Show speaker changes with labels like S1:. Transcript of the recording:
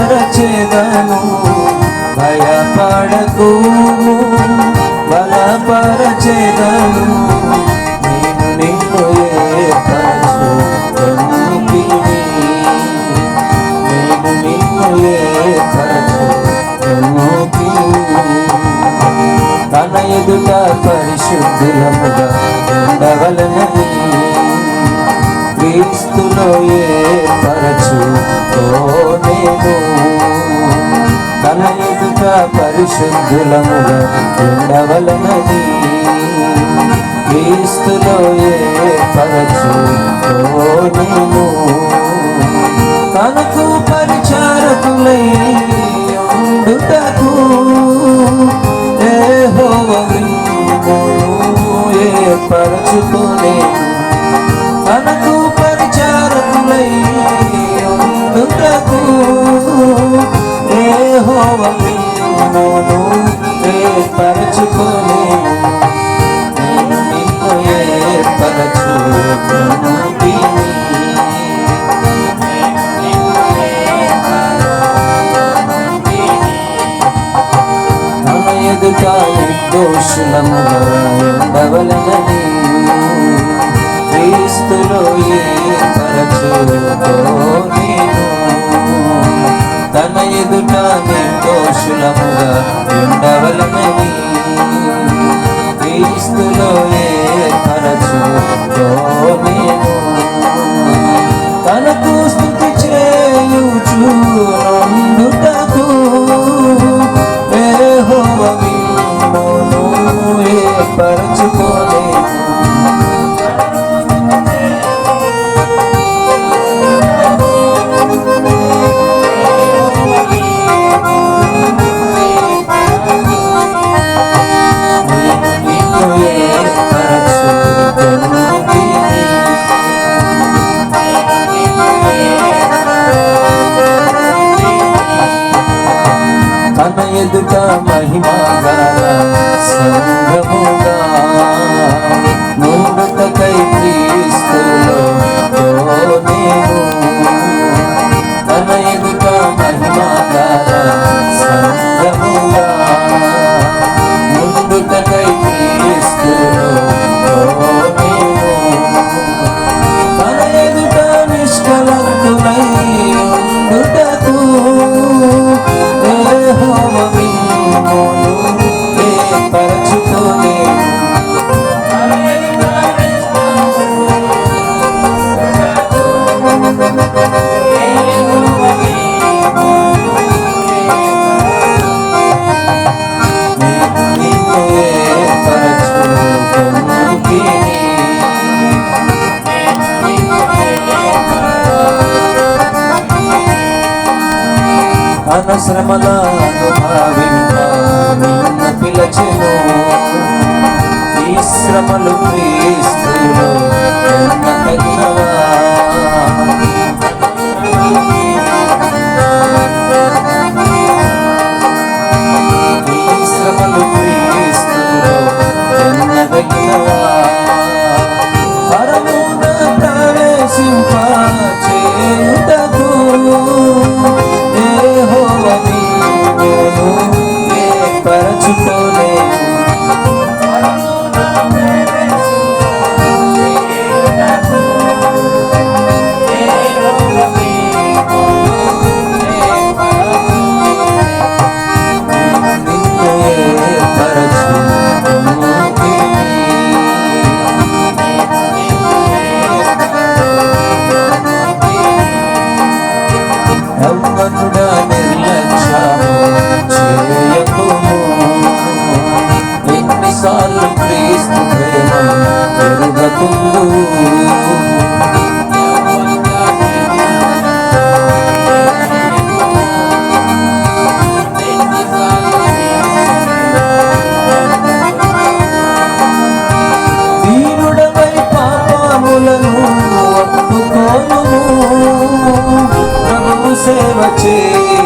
S1: పరచేదను భయపడకు. బలపరచెదను నేను నిన్ను తన ఎదుట పరిశుద్ధులముగా ఉండవలనని క్రీస్తులో పరిశుద్ధులముగా ఉండవలనని క్రీస్తులో ఏర్పరచు నేను. కనుకు తన ఎదుట నిర్దోషులముగా ఉండవలనని క్రీస్తులో ఏర్పరచుకో నేను? తన ఎదుట నిర్దోషులముగా ఉండవలనని క్రీస్తులో ఏ ఏర్పరచుకో నేను? తన ఎదుట మహిమగా సంఘముగా ముందుకై క్రీస్తులో నేను అనశ్రమలను శ్రమలను నిన్ను పిలచెను. ఈ శ్రమలు క్రీస్తులో Chachi